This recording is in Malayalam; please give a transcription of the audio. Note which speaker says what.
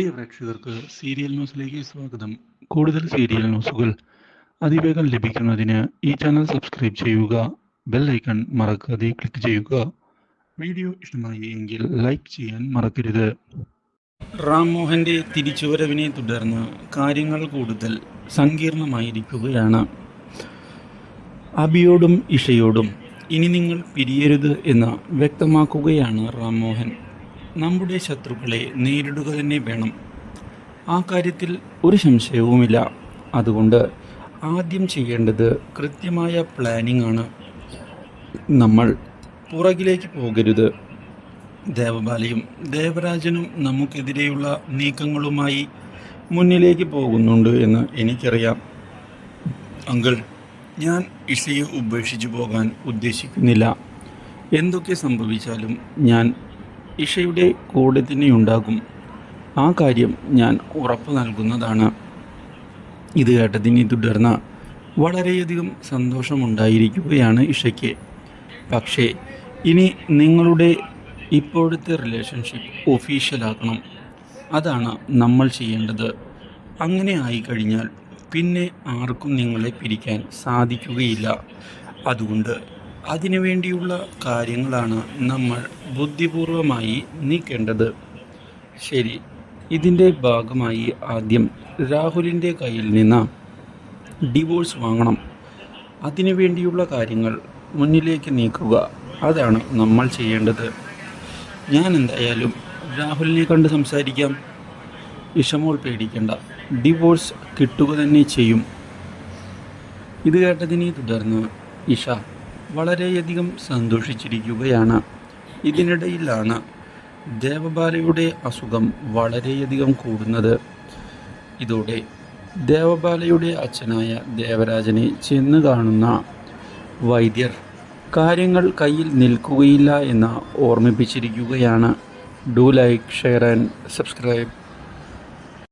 Speaker 1: പ്രിയ പ്രേക്ഷകർക്ക് സീരിയൽ ന്യൂസിലേക്ക് സ്വാഗതം. കൂടുതൽ സീരിയൽ ന്യൂസുകൾ അതിവേഗം ലഭിക്കുന്നതിന് ഈ ചാനൽ സബ്സ്ക്രൈബ് ചെയ്യുക ബെൽ ഐക്കൺ മറക്കാതെ ക്ലിക്ക് ചെയ്യുക. വീഡിയോ ഇഷ്ടമായി എങ്കിൽ ലൈക്ക് ചെയ്യാൻ മറക്കരുത്. റാം തിരിച്ചുവരവിനെ തുടർന്ന് കാര്യങ്ങൾ കൂടുതൽ സങ്കീർണമായിരിക്കുകയാണ്. അബിയോടും ഇഷയോടും ഇനി നിങ്ങൾ പിരിയരുത് എന്ന് വ്യക്തമാക്കുകയാണ് റാം മോഹൻ നമ്മുടെ ശത്രുക്കളെ നേരിടുക തന്നെ വേണം. ആ കാര്യത്തിൽ ഒരു സംശയവുമില്ല. അതുകൊണ്ട് ആദ്യം ചെയ്യേണ്ടത് കൃത്യമായ പ്ലാനിംഗ് ആണ്. നമ്മൾ പുറകിലേക്ക് പോകരുത്. ദേവബാലയും ദേവരാജനും നമുക്കെതിരെയുള്ള നീക്കങ്ങളുമായി മുന്നിലേക്ക് പോകുന്നുണ്ട് എന്ന് എനിക്കറിയാം. അങ്കിൾ ഞാൻ ഇഷയെ ഉപേക്ഷിച്ചു പോകാൻ ഉദ്ദേശിക്കുന്നില്ല. എന്തൊക്കെ സംഭവിച്ചാലും ഞാൻ ഇഷയുടെ കൂടെ തന്നെയുണ്ടാകും ആ കാര്യം ഞാൻ ഉറപ്പ് നൽകുന്നതാണ്. ഇത് കേട്ടതിനെ തുടർന്ന് വളരെയധികം സന്തോഷമുണ്ടായിരിക്കുകയാണ് ഇഷയ്ക്ക് പക്ഷേ ഇനി നിങ്ങളുടെ ഇപ്പോഴത്തെ റിലേഷൻഷിപ്പ് ഒഫീഷ്യലാക്കണം അതാണ് നമ്മൾ ചെയ്യേണ്ടത്. അങ്ങനെ ആയിക്കഴിഞ്ഞാൽ പിന്നെ ആർക്കും നിങ്ങളെ പിരിക്കാൻ സാധിക്കുകയില്ല. അതുകൊണ്ട് അതിനുവേണ്ടിയുള്ള കാര്യങ്ങളാണ് നമ്മൾ ബുദ്ധിപൂർവമായി നീക്കേണ്ടത്. ശരി ഇതിന്റെ ഭാഗമായി ആദ്യം രാഹുലിന്റെ കയ്യിൽ നിന്ന് ഡിവോഴ്സ് വാങ്ങണം. അതിനു വേണ്ടിയുള്ള കാര്യങ്ങൾ മുന്നിലേക്ക് നീക്കുക. അതാണ് നമ്മൾ ചെയ്യേണ്ടത്. ഞാൻ എന്തായാലും രാഹുലിനെ കണ്ട് സംസാരിക്കാം. വിഷമോൾ പേടിക്കേണ്ട. ഡിവോഴ്സ് കിട്ടുക തന്നെ ചെയ്യും. ഇത് കേട്ടതിനെ തുടർന്ന് ഇഷ വളരെയധികം സന്തോഷിച്ചിരിക്കുകയാണ്. ഇതിനിടയിലാണ് ദേവബാലയുടെ അസുഖം വളരെയധികം കൂടുന്നത്. ഇതോടെ ദേവബാലയുടെ അച്ഛനായ ദേവരാജനെ ചെന്ന് കാണുന്ന വൈദ്യർ കാര്യങ്ങൾ കയ്യിൽ നിൽക്കുകയില്ല എന്ന് ഓർമ്മിപ്പിച്ചിരിക്കുകയാണ്. Do like share and subscribe.